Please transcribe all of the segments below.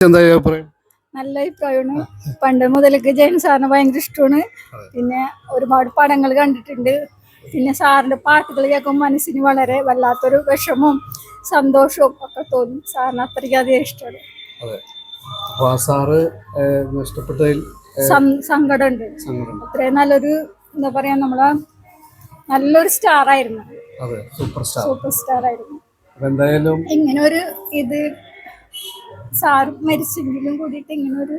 എന്താ അഭിപ്രായം? നല്ല അഭിപ്രായമാണ്. പണ്ട് മുതലൊക്കെ ജയൻ സാറിന് ഭയങ്കര ഇഷ്ടമാണ്. പിന്നെ ഒരുപാട് പടങ്ങൾ കണ്ടിട്ടുണ്ട്. പിന്നെ സാറിന്റെ പാട്ടുകൾ കേൾക്കുമ്പോൾ മനസ്സിന് വളരെ വല്ലാത്തൊരു വിഷമവും സന്തോഷവും ഒക്കെ തോന്നും. സാറിന് അത്രയ്ക്കധികം ഇഷ്ടമാണ്. അതെ. അപ്പൊ സാറ് ഏഹ്, നഷ്ടപ്പെട്ടതിൽ സം- സങ്കടമുണ്ട്. അത്രയും നല്ലൊരു എന്താ പറയാ നമ്മളെ നല്ലൊരു സ്റ്റാർ ആയിരുന്നു സൂപ്പർ സ്റ്റാർ. ആയിരുന്നു ഇങ്ങനെ ഒരു ഇത് സാർ മരിച്ചെങ്കിലും കൂടിയിട്ട് ഇങ്ങനെ ഒരു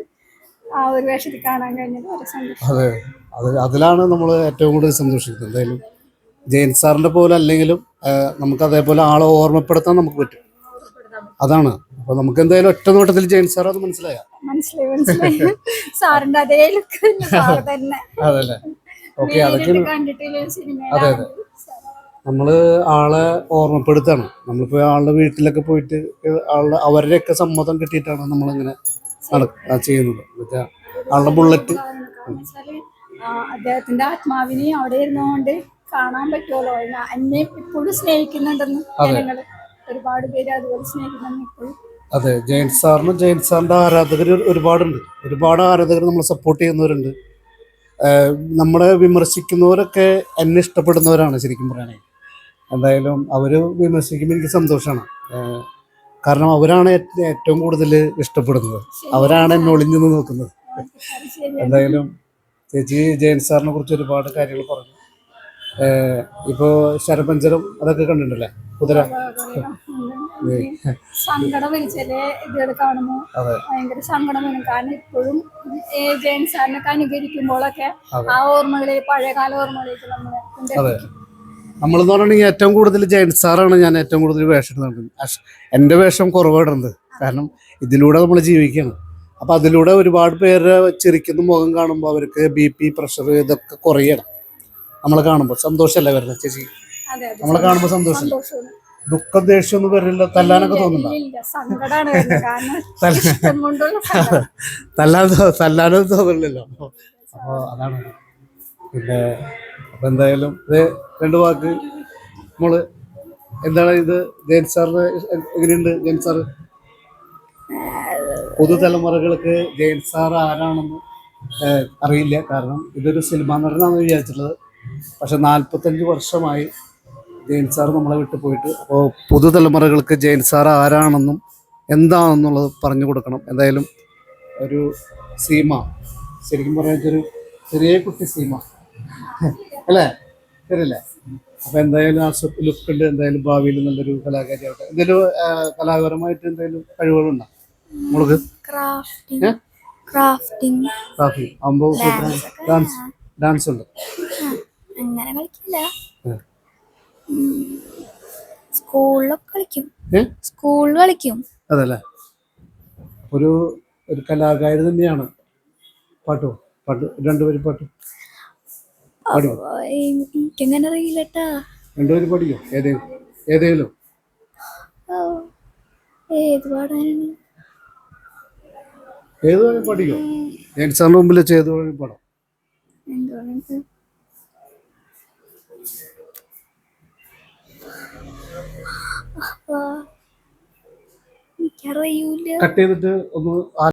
ആ ഒരു വേഷത്തിൽ കാണാൻ കഴിഞ്ഞത് വളരെ സന്തോഷം. അതെ. അത് അതിലാണ് നമ്മൾ ഏറ്റവും കൂടുതൽ സന്തോഷിക്കുന്നത്. എന്തായാലും ജയൻ സാറിന്റെ പോലെ അല്ലെങ്കിലും നമുക്ക് അതേപോലെ ആളെ ഓർമ്മപ്പെടുത്താൻ നമുക്ക് പറ്റും. അതാണ്. അപ്പൊ നമുക്ക് എന്തായാലും ഒറ്റ നോട്ടത്തിൽ ജയൻ സാർ അത് മനസ്സിലായ. മനസ്സിലായി മനസ്സിലായി. സാറിന്റെ അതേ ലുക്ക് തന്നെ അതല്ലേ? ഓക്കെ അതൊക്കെ അതെ, സിനിമയിലാണ് നമ്മൾ ആളെ ഓർമ്മപ്പെടുത്താണ്. നമ്മളിപ്പോ ആളുടെ വീട്ടിലൊക്കെ പോയിട്ട് ആളുടെ അവരുടെയൊക്കെ സമ്മതം കിട്ടിയിട്ടാണ് നമ്മളിങ്ങനെ നട ചെയ്യുന്നത്. എന്നുവെച്ചാൽ ആളുടെ ബുള്ളറ്റ്. അദ്ദേഹത്തിന്റെ ആത്മാവിനെ അവിടെ ഇരുന്നുകൊണ്ട് കാണാൻ പറ്റുമല്ലോ. എന്നെ ഇപ്പോഴും സ്നേഹിക്കുന്നുണ്ടെന്ന് ഒരുപാട് പേര് അതുപോലെ സ്നേഹിക്കുന്നുണ്ട് ഇപ്പോഴും അതെ ജയൻ സാറിന് ജയൻ സാറിന്റെ ആരാധകർ ഒരുപാടുണ്ട്. ഒരുപാട് ആരാധകർ നമ്മളെ സപ്പോർട്ട് ചെയ്യുന്നവരുണ്ട്. നമ്മളെ വിമർശിക്കുന്നവരൊക്കെ എന്നെ ഇഷ്ടപ്പെടുന്നവരാണ് ശരിക്കും പറയുകയാണെങ്കിൽ. എന്തായാലും അവർ വിമർശിക്കുമ്പോൾ എനിക്ക് സന്തോഷമാണ്. കാരണം അവരാണ് ഏറ്റവും കൂടുതൽ ഇഷ്ടപ്പെടുന്നത്. അവരാണ് എന്നെ ഒളിഞ്ഞു നോക്കുന്നത് എന്തായാലും ചേച്ചി ജയൻ സാറിനെ കുറിച്ച് ഒരുപാട് കാര്യങ്ങൾ പറഞ്ഞു. ഇപ്പോൾ ഇപ്പോ ശരപഞ്ചരം അതൊക്കെ കണ്ടിട്ടുണ്ടല്ലേ? കുതിര. സങ്കടം വരും ചില ഇതുകൾ കാണുമ്പോൾ അതെ. ഭയങ്കര സങ്കടം വരും കാരണം ഇപ്പോഴും ജയൻ സാറിനൊക്കെ അനുകരിക്കുമ്പോഴൊക്കെ ആ ഓർമ്മകളെ പഴയകാല ഓർമ്മകളിലേക്ക് കൊണ്ടെത്തിക്കും. നമ്മളെന്ന് പറഞ്ഞിട്ടുണ്ടെങ്കിൽ ഏറ്റവും കൂടുതൽ ജയൻ സാറാണ് ഞാൻ ഏറ്റവും കൂടുതൽ വേഷം ഇടുന്നത് എന്റെ വേഷം കുറവിടുന്നത് കാരണം ഇതിലൂടെ നമ്മൾ ജീവിക്കുകയാണ്. അപ്പം അതിലൂടെ ഒരുപാട് പേര് ചിരിക്കുന്ന മുഖം കാണുമ്പോൾ അവർക്ക് ബി പി പ്രഷർ ഇതൊക്കെ കുറയണം. നമ്മളെ കാണുമ്പോൾ സന്തോഷമല്ലേ വരുന്നത് ചേച്ചി? നമ്മളെ കാണുമ്പോൾ സന്തോഷം ദുഃഖം ദേഷ്യം ഒന്നും വരില്ല. തല്ലാനൊക്കെ തോന്നുന്നുണ്ടോ? സങ്കടം. തല്ലാൻ തല്ലാനൊന്നും തോന്നില്ലല്ലോ അപ്പോൾ അതാണ്. പിന്നെ അപ്പം എന്തായാലും ഇത് രണ്ട് വാക്ക്. നമ്മൾ എന്താണ് ഇത്? ജയൻ സാറിന് എങ്ങനെയുണ്ട് ജയൻ സാറ് പുതുതലമുറകൾക്ക് ജയൻ സാർ ആരാണെന്ന് അറിയില്ല. കാരണം ഇതൊരു സിനിമാ നടനാണ് വിചാരിച്ചിട്ടുള്ളത്. പക്ഷെ നാൽപ്പത്തഞ്ച് വർഷമായി ജയൻ സാർ നമ്മളെ വിട്ടു പോയിട്ട് അപ്പോൾ പുതുതലമുറകൾക്ക് ജയൻ സാർ ആരാണെന്നും എന്താണെന്നുള്ളത് പറഞ്ഞു കൊടുക്കണം. എന്തായാലും ഒരു സീമ ശരിക്കും പറഞ്ഞാൽ ഒരു ചെറിയ കുട്ടി സീമ. അല്ലേ? ശരിയല്ലേ? അപ്പൊ എന്തായാലും ആ ലുക്ക് ഉണ്ട്. എന്തായാലും ഭാവിയിൽ നല്ലൊരു കലാകാരിയാവട്ടെ. എന്തെങ്കിലും ആ, കലാപരമായിട്ട് എന്തെങ്കിലും കഴിവുകളുണ്ടോ? മുളക് ക്രാഫ്റ്റിംഗ് ക്രാഫ്റ്റിംഗ് കാഫി ആകുമ്പോൾ ഡാൻസ് ഡാൻസ് ഉണ്ട്? അങ്ങനെ കളിക്കില്ല. സ്കൂളിലൊക്കെ കളിക്കും. സ്കൂളിൽ കളിക്കും. അതല്ലേ? ഒരു ഒരു കലാകാരി തന്നെയാണ്. പാട്ടോ? പാട്ട്? രണ്ടുപേരും പാട്ട്? എനിക്കങ്ങനെ അറിയില്ലട്ടാ. രണ്ടുപേരും പഠിക്കോ? ഏതേലും ഏതെങ്കിലും? ഏത് പാടാനാണ്? ഏത് വേണമെങ്കിൽ പാടിക്കോ ഞാൻ സാറിന് മുമ്പിൽ വെച്ച് ഏത് വേണമെങ്കിൽ പാടാം. എന്തുവാണ് എനിക്കറിയൂല. കട്ട് ചെയ്തിട്ട് ഒന്ന്